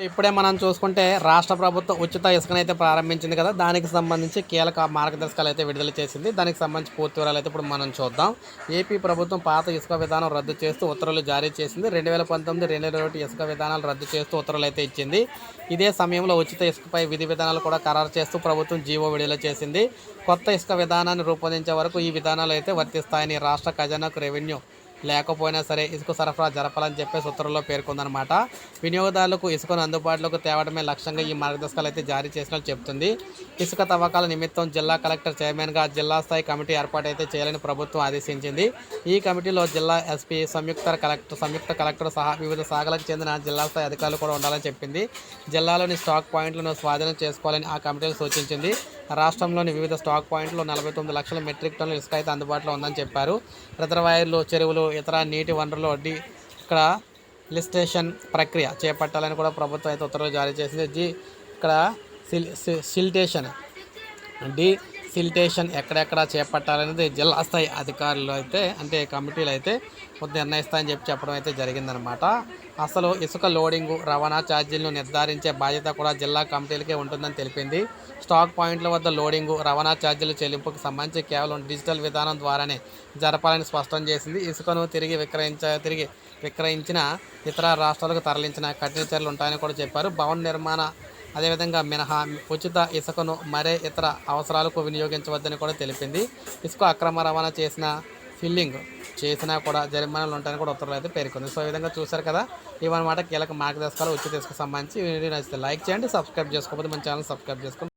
ఇప్పుడే మనం చూసుకుంటే రాష్ట్ర ప్రభుత్వం ఉచిత ఇసుకనైతే ప్రారంభించింది కదా. దానికి సంబంధించి కీలక మార్గదర్శకాలు అయితే విడుదల చేసింది. దానికి సంబంధించి పూర్తి వివరాలు అయితే ఇప్పుడు మనం చూద్దాం. ఏపీ ప్రభుత్వం పాత ఇసుక విధానం రద్దు చేస్తూ ఉత్తర్వులు జారీ చేసింది. రెండు వేల పంతొమ్మిది రెండు వేల ఒకటి ఇసుక విధానాలు రద్దు చేస్తూ ఉత్తర్వులు అయితే ఇచ్చింది. ఇదే సమయంలో ఉచిత ఇసుకపై విధి విధానాలు కూడా ఖరారు చేస్తూ ప్రభుత్వం జీవో విడుదల చేసింది. కొత్త ఇసుక విధానాన్ని రూపొందించే వరకు ఈ విధానాలు అయితే వర్తిస్తాయని రాష్ట్ర ఖజానాకు రెవెన్యూ లేకపోయినా సరే ఇసుక సరఫరా జరపాలని చెప్పేసి ఉత్తర్వుల్లో పేర్కొందనమాట వినియోగదారులకు ఇసుకను అందుబాటులోకి తేవడమే లక్ష్యంగా ఈ మార్గదర్శకాలు అయితే జారీ చేసినట్లు చెప్తుంది. ఇసుక తవ్వకాల నిమిత్తం జిల్లా కలెక్టర్ చైర్మన్గా జిల్లా స్థాయి కమిటీ ఏర్పాటు అయితే చేయాలని ప్రభుత్వం ఆదేశించింది. ఈ కమిటీలో జిల్లా ఎస్పీ సంయుక్త కలెక్టర్ సంయుక్త కలెక్టర్ సహా వివిధ శాఖలకు చెందిన జిల్లా స్థాయి అధికారులు కూడా ఉండాలని చెప్పింది. జిల్లాలోని స్టాక్ పాయింట్లను స్వాధీనం చేసుకోవాలని ఆ కమిటీలు సూచించింది. రాష్ట్రంలోని వివిధ స్టాక్ పాయింట్లు నలభై తొమ్మిది లక్షల మెట్రిక్ టన్నుల ఇసుక అయితే అందుబాటులో ఉందని చెప్పారు. రిజర్వాయర్లు చెరువులు ఇతర నీటి వనరులు డి ఇక్కడ లిస్టేషన్ ప్రక్రియ చేపట్టాలని కూడా ప్రభుత్వం అయితే ఉత్తర్వులు జారీ చేసింది. జీ ఇక్కడ సిల్ సిల్టేషన్ డి సిల్టేషన్ ఎక్కడెక్కడ చేపట్టాలనేది జిల్లా స్థాయి అధికారులు అయితే అంటే కమిటీలు అయితే కొంత నిర్ణయిస్తాయని చెప్పి చెప్పడం అయితే జరిగిందనమాట అసలు ఇసుక లోడింగు రవాణా ఛార్జీలను నిర్ధారించే బాధ్యత కూడా జిల్లా కమిటీలకే ఉంటుందని తెలిపింది. స్టాక్ పాయింట్ల వద్ద లోడింగు రవాణా ఛార్జీల చెల్లింపుకు సంబంధించి కేవలం డిజిటల్ విధానం ద్వారానే జరపాలని స్పష్టం చేసింది. ఇసుకను తిరిగి విక్రయించ తిరిగి విక్రయించిన ఇతర రాష్ట్రాలకు తరలించిన కఠిన చర్యలు ఉంటాయని కూడా చెప్పారు. భవన నిర్మాణ అదేవిధంగా మినహా ఉచిత ఇసుకను మరే ఇతర అవసరాలకు వినియోగించవద్దని కూడా తెలిపింది. ఇసుక అక్రమ రవాణా చేసిన ఫిల్లింగ్ చేసినా కూడా జరిమానాలు ఉంటాయని కూడా ఉత్తర్వులు అయితే పేర్కొంది. సో ఈ విధంగా చూశారు కదా ఇవన్నమాట కీలక మార్గదర్శకాలు ఉచిత ఇసుక సంబంధించి వీడియో నచ్చితే లైక్ చేయండి సబ్స్క్రైబ్ చేసుకోకపోతే మన ఛానల్ సబ్స్క్రైబ్ చేసుకోండి.